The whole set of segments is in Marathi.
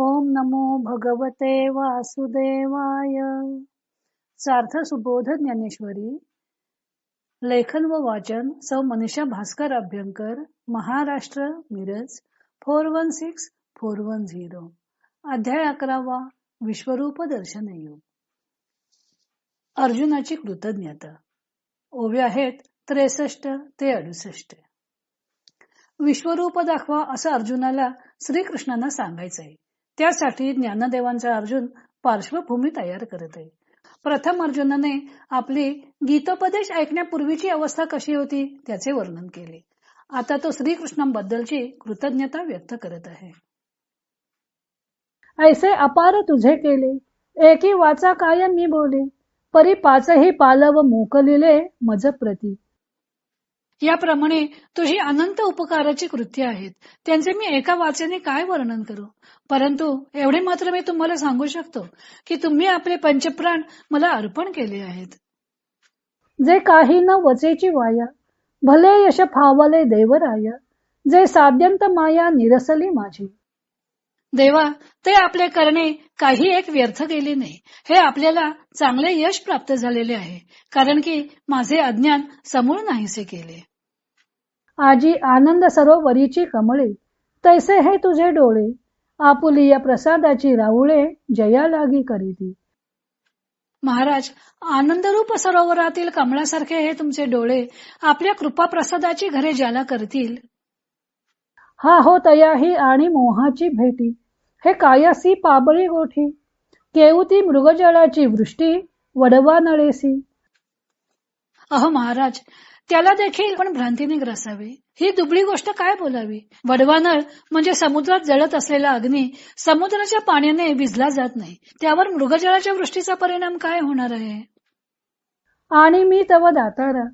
ओम नमो भगवते वासुदेवाय. सार्थ सुबोध ज्ञानेश्वरी लेखन व वाचन सौ Manisha Bhaskar Abhyankar Maharashtra Miraj four one six four one zero. अध्याय अकरावा विश्वरूप दर्शन योग. अर्जुनाची कृतज्ञता. ओव्या आहेत त्रेसष्ट ते अडुसष्ट. विश्वरूप दाखवा असं अर्जुनाला श्रीकृष्णांना सांगायचंय. त्यासाठी ज्ञानदेवांचा अर्जुन पार्श्वभूमी तयार करत आहे. प्रथम अर्जुनाने आपली गीतोपदेश ऐकण्यापूर्वीची अवस्था कशी होती त्याचे वर्णन केले. आता तो श्रीकृष्णांबद्दलची कृतज्ञता व्यक्त करत आहे. ऐसे अपार तुझे केले एकी वाचा काय मी बोले परी पाचही पालव मोकलिले मज प्रती. याप्रमाणे तुझी अनंत उपकाराची कृत्य आहेत. त्यांचे मी एका वाचेने काय वर्णन करू? परंतु एवढे मात्र मी तुम्हाला सांगू शकतो की तुम्ही आपले पंचप्राण मला अर्पण केले आहेत. जे काही न वचेची वाया भले यश फावले देवराया जे साध्यंत माया निरसली माझी. देवा ते आपले करणे काही एक व्यर्थ गेले नाही. हे आपल्याला चांगले यश प्राप्त झालेले आहे कारण की माझे अज्ञान समूळ नाहीसे केले. आजी आनंद सरोवरीची कमळे. तैसे हे तुझे डोळे. आपुली या प्रसादाची राऊळे जया लागी करीती. महाराज आनंदरूप सरोवरातील कमळासारखे हे तुमचे डोळे आपल्या कृपा प्रसादाची घरे ज्याला करतील? हा हो तयाही आणि मोहाची भेटी. हे कायासी पाबळी गोठी. केवती मृगजळाची वृष्टी वडवा नळेसी. अहो महाराज त्याला देखील पण भ्रांतीने ग्रसावे. ही दुबळी गोष्ट काय बोलावी? वडवानळ म्हणजे समुद्रात जळत असलेला अग्नी समुद्राच्या पाण्याने भिजला जात नाही. त्यावर मृगजळाच्या वृष्टीचा परिणाम काय होणार आहे? आणि मी तव दातारा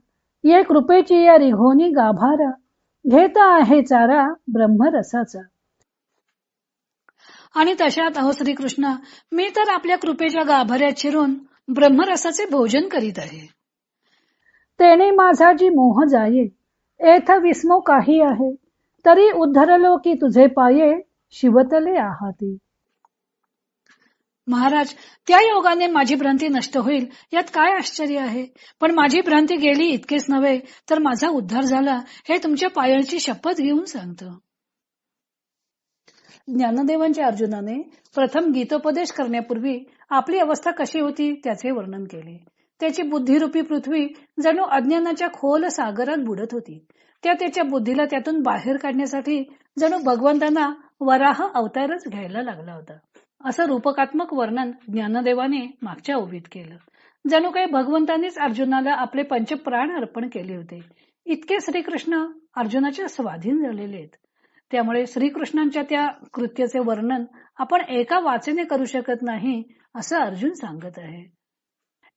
ये कृपेची या रिघोनी गाभारा घेत आहे चारा ब्रह्मरसाचा. आणि तशात अहो श्रीकृष्ण मी तर आपल्या कृपेच्या गाभाऱ्यात शिरून ब्रह्मरसाचे भोजन करीत आहे. तेने माझा जी मोह जाये एथ विस्मो काही आहे. तरी उद्धरलो की तुझे पाये शिवतले आहाती. महाराज त्या योगाने माझी भ्रांती नष्ट होईल यात काय आश्चर्य आहे? पण माझी भ्रांती गेली इतकेच नव्हे तर माझा उद्धार झाला हे तुमच्या पायांची शपथ घेऊन सांगतो. ज्ञानदेवांच्या अर्जुनाने प्रथम गीतोपदेश करण्यापूर्वी आपली अवस्था कशी होती त्याचे वर्णन केले. त्याची बुद्धिरूपी पृथ्वी जणू अज्ञानाच्या खोल सागरात बुडत होती. त्या त्याच्या बुद्धीला त्यातून बाहेर काढण्यासाठी जणू भगवंतांना वराह अवतारच घ्यायला लागला होता. असं रूपकात्मक वर्णन ज्ञानदेवाने मागच्या उभीत केलं. जणू काही भगवंतांनीच अर्जुनाला आपले पंचप्राण अर्पण केले होते. इतके श्रीकृष्ण अर्जुनाच्या स्वाधीन झालेले आहेत. त्यामुळे श्रीकृष्णांच्या त्या कृत्याचे वर्णन आपण एका वाचेने करू शकत नाही असं अर्जुन सांगत आहे.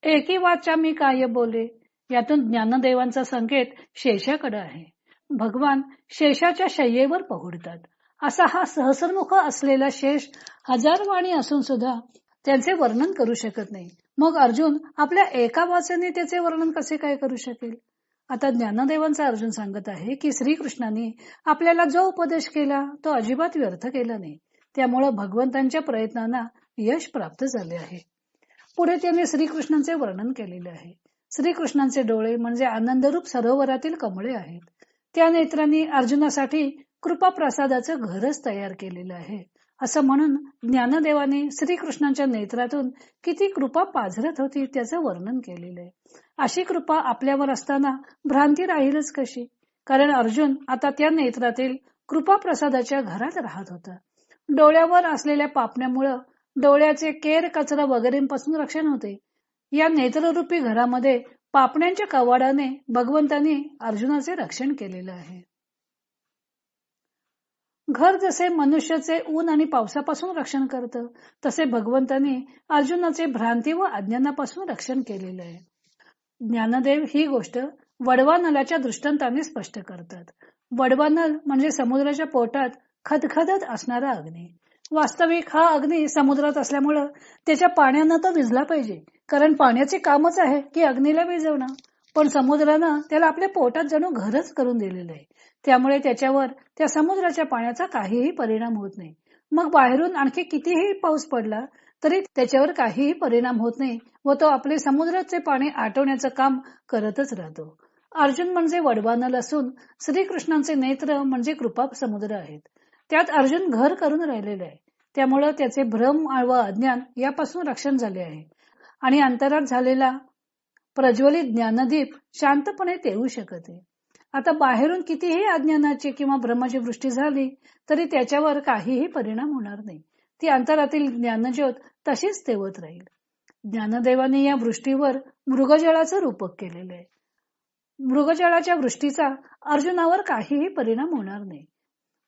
एकी वाचा मी काय बोले? यातून ज्ञानदेवांचा संकेत शेषाकडे आहे. भगवान शेषाच्या शय्येवर पहुडतात. असा हा सहस्रमुख असलेला शेष हजार वाणी असून सुद्धा त्यांचे वर्णन करू शकत नाही. मग अर्जुन आपल्या एका वाचने त्याचे वर्णन कसे काय करू शकेल? आता ज्ञानदेवांचा अर्जुन सांगत आहे की श्रीकृष्णाने आपल्याला जो उपदेश केला तो अजिबात व्यर्थ केला नाही. त्यामुळे भगवंतांच्या प्रयत्नांना यश प्राप्त झाले आहे. पुढे त्यांनी श्रीकृष्णांचे वर्णन केलेले आहे. श्रीकृष्णांचे डोळे म्हणजे आनंदरूप सरोवरातील कमळे आहेत. त्या नेत्रांनी अर्जुनासाठी कृपा प्रसादाचं घरच तयार केलेलं आहे. असं म्हणून ज्ञानदेवाने श्रीकृष्णांच्या नेत्रातून किती कृपा पाझरत होती त्याचं वर्णन केलेलं आहे. अशी कृपा आपल्यावर असताना भ्रांती राहीलच कशी? कारण अर्जुन आता त्या नेत्रातील कृपा प्रसादाच्या घरात राहत होता. डोळ्यावर असलेल्या पापण्यामुळं डोळ्याचे केर कचरा वगैरेपासून रक्षण होते. या नेत्ररूपी घरामध्ये पापण्यांच्या कवाडाने भगवंतांनी अर्जुनाचे रक्षण केलेलं आहे. घर जसे मनुष्याचे ऊन आणि पावसापासून रक्षण करतं तसे भगवंतांनी अर्जुनाचे भ्रांती व अज्ञानापासून रक्षण केलेलं आहे. ज्ञानदेव ही गोष्ट वडवा नलाच्या दृष्टांताने स्पष्ट करतात. वडवा नल म्हणजे समुद्राच्या पोटात खदखदत असणारा अग्नी. वास्तविक हा अग्नी समुद्रात असल्यामुळं त्याच्या पाण्यानं तो विजला पाहिजे. कारण पाण्याचे कामच आहे की अग्नीला विजवणं. पण समुद्रानं त्याला आपल्या पोटात जणू घरच करून दिलेलं आहे. त्यामुळे त्याच्यावर त्या समुद्राच्या पाण्याचा काहीही परिणाम होत नाही. मग बाहेरून आणखी कितीही पाऊस पडला तरी त्याच्यावर काहीही परिणाम होत नाही व तो आपले समुद्राचे पाणी आटवण्याचं काम करतच राहतो. अर्जुन म्हणजे वडवानल असून श्रीकृष्णांचे नेत्र म्हणजे कृपा समुद्र आहेत. त्यात अर्जुन घर करून राहिलेले आहे. त्यामुळं त्याचे भ्रम व अज्ञान यापासून रक्षण झाले आहे. आणि अंतरात झालेला प्रज्वलित ज्ञानदीप शांतपणे तेवू शकते आता बाहेरून कितीही अज्ञानाची किंवा भ्रमाची वृष्टी झाली तरी त्याच्यावर काहीही परिणाम होणार नाही. ती अंतरातील ज्ञानज्योत तशीच तेवत राहील. ज्ञानदेवाने या वृष्टीवर मृगजळाचं रूपक केलेलं आहे. मृगजळाच्या वृष्टीचा अर्जुनावर काहीही परिणाम होणार नाही.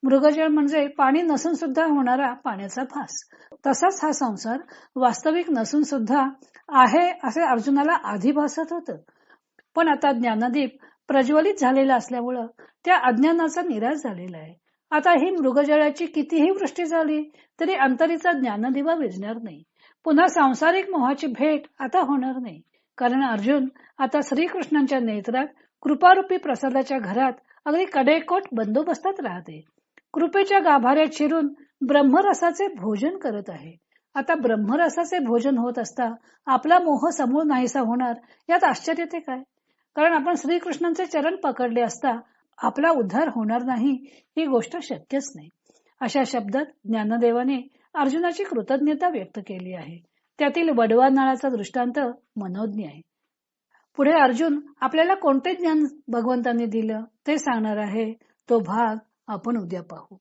मृगजळ म्हणजे पाणी नसून सुद्धा होणारा पाण्याचा फास. तसाच हा संसार वास्तविक नसून सुद्धा आहे असे अर्जुनाला आधी भासत होत. पण आता ज्ञानदीप प्रज्वलित झालेला असल्यामुळं त्या अज्ञानाचा निराश झालेला आहे. आता ही मृगजळाची कितीही वृष्टी झाली तरी अंतरीचा ज्ञानदिवा विजणार नाही. पुन्हा सांसारिक मोहाची भेट आता होणार नाही. कारण अर्जुन आता श्रीकृष्णांच्या नेत्रात कृपारूपी प्रसादाच्या घरात अगदी कडेकोट बंदोबस्तात राहते. कृपेच्या गाभाऱ्यात शिरून ब्रह्मरसाचे भोजन करत आहे. आता ब्रह्मरसाचे भोजन होत असता आपला मोह समूळ नाहीसा होणार यात आश्चर्य ते काय? कारण आपण श्रीकृष्णांचे चरण पकडले असता आपला उद्धार होणार नाही ही गोष्ट शक्यच नाही. अशा शब्दात ज्ञानदेवाने अर्जुनाची कृतज्ञता व्यक्त केली आहे. त्यातील वडवा नाळाचा दृष्टांत मनोज्ञ आहे. पुढे अर्जुन आपल्याला कोणते ज्ञान भगवंतांनी दिलं ते सांगणार आहे? तो भाग आपण उद्या पाहू.